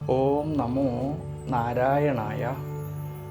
ഓം നമോ നാരായണായ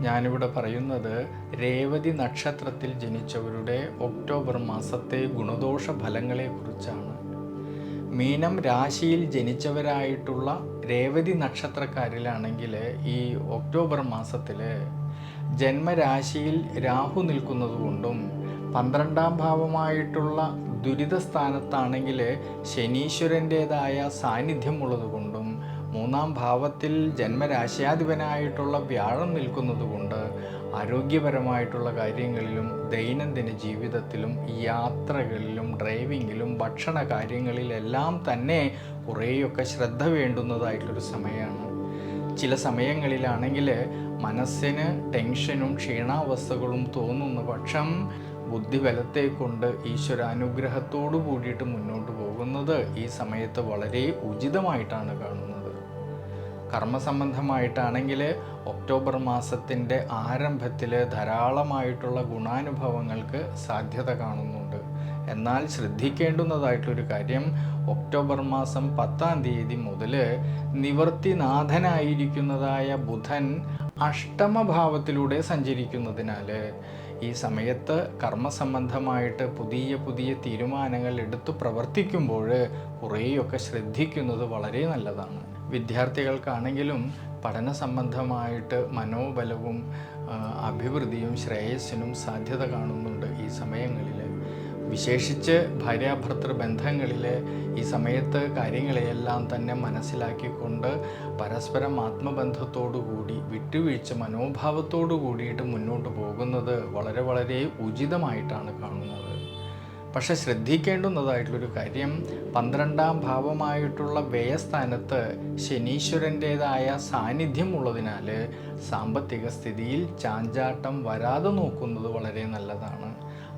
ഞാനിവിടെ പറയുന്നത് രേവതി നക്ഷത്രത്തിൽ ജനിച്ചവരുടെ ഒക്ടോബർ മാസത്തെ ഗുണദോഷ ഫലങ്ങളെക്കുറിച്ചാണ് മീനം രാശിയിൽ ജനിച്ചവരായിട്ടുള്ള രേവതി നക്ഷത്രക്കാരിലാണെങ്കിൽ ഈ ഒക്ടോബർ മാസത്തിൽ ജന്മരാശിയിൽ രാഹു നിൽക്കുന്നതുകൊണ്ടും പന്ത്രണ്ടാം ഭാവമായിട്ടുള്ള ദുരിത സ്ഥാനത്താണെങ്കിൽ ശനീശ്വരന്റേതായ സാന്നിധ്യമുള്ളത് കൊണ്ടും മൂന്നാം ഭാവത്തിൽ ജന്മരാശ്യാധിപനായിട്ടുള്ള വ്യാഴം നിൽക്കുന്നത് കൊണ്ട് ആരോഗ്യപരമായിട്ടുള്ള കാര്യങ്ങളിലും ദൈനംദിന ജീവിതത്തിലും യാത്രകളിലും ഡ്രൈവിങ്ങിലും ഭക്ഷണ കാര്യങ്ങളിലെല്ലാം തന്നെ കുറേയൊക്കെ ശ്രദ്ധ വേണ്ടുന്നതായിട്ടൊരു സമയമാണ്. ചില സമയങ്ങളിലാണെങ്കിൽ മനസ്സിന് ടെൻഷനും ക്ഷീണാവസ്ഥകളും തോന്നുന്ന പക്ഷം ബുദ്ധിബലത്തെ കൊണ്ട് ഈശ്വര അനുഗ്രഹത്തോടു കൂടിയിട്ട് മുന്നോട്ട് പോകുന്നത് ഈ സമയത്ത് വളരെ ഉചിതമായിട്ടാണ് കാണുന്നത്. കർമ്മസംബന്ധമായിട്ടാണെങ്കിൽ ഒക്ടോബർ മാസത്തിന്റെ ആരംഭത്തിൽ ധാരാളമായിട്ടുള്ള ഗുണാനുഭവങ്ങൾക്ക് സാധ്യത കാണുന്നുണ്ട്. എന്നാൽ ശ്രദ്ധിക്കേണ്ടുന്നതായിട്ടൊരു കാര്യം ഒക്ടോബർ മാസം പത്താം തീയതി മുതൽ നിവർത്തിനാഥനായിരിക്കുന്നതായ ബുധൻ അഷ്ടമഭാവത്തിലൂടെ സഞ്ചരിക്കുന്നതിനാൽ ഈ സമയത്ത് കർമ്മസംബന്ധമായിട്ട് പുതിയ പുതിയ തീരുമാനങ്ങൾ എടുത്തു പ്രവർത്തിക്കുമ്പോൾ കുറേയൊക്കെ ശ്രദ്ധിക്കുന്നത് വളരെ നല്ലതാണ്. വിദ്യാർത്ഥികൾക്കാണെങ്കിലും പഠന സംബന്ധമായിട്ട് മനോബലവും അഭിവൃദ്ധിയും ശ്രേയസ്സിനും സാധ്യത കാണുന്നുണ്ട് ഈ സമയങ്ങളിൽ വിശേഷിച്ച് ഭാര്യാഭർത്തൃ ബന്ധങ്ങളിൽ ഈ സമയത്ത് കാര്യങ്ങളെയെല്ലാം തന്നെ മനസ്സിലാക്കിക്കൊണ്ട് പരസ്പരം ആത്മബന്ധത്തോടു കൂടി വിട്ടുവീഴ്ച മനോഭാവത്തോടു കൂടിയിട്ട് മുന്നോട്ട് പോകുന്നത് വളരെ വളരെ ഉചിതമായിട്ടാണ് കാണുന്നത്. പക്ഷെ ശ്രദ്ധിക്കേണ്ടുന്നതായിട്ടുള്ളൊരു കാര്യം പന്ത്രണ്ടാം ഭാവമായിട്ടുള്ള വ്യയസ്ഥാനത്ത് ശനീശ്വരന്റേതായ സാന്നിധ്യം ഉള്ളതിനാൽ സാമ്പത്തിക സ്ഥിതിയിൽ ചാഞ്ചാട്ടം വരാതെ നോക്കുന്നത് വളരെ നല്ലതാണ്.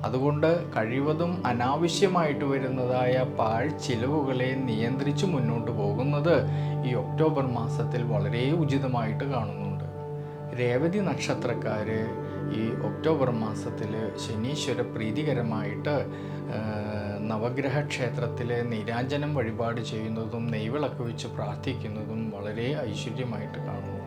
അതുകൊണ്ട് കഴിവതും അനാവശ്യമായിട്ട് വരുന്നതായ പാഴ് ചിലവുകളെ നിയന്ത്രിച്ച് മുന്നോട്ട് പോകുന്നത് ഈ ഒക്ടോബർ മാസത്തിൽ വളരെ ഉചിതമായിട്ട് കാണുന്നുണ്ട് രേവതി നക്ഷത്രക്കാർ ഈ ഒക്ടോബർ മാസത്തിൽ ശനീശ്വര പ്രീതികരമായിട്ട് നവഗ്രഹ ക്ഷേത്രത്തിൽ നീരാഞ്ജനം വഴിപാട് ചെയ്യുന്നതും നെയ്വിളക്ക് വെച്ച് പ്രാർത്ഥിക്കുന്നതും വളരെ ഐശ്വര്യമായിട്ട് കാണുന്നുണ്ട്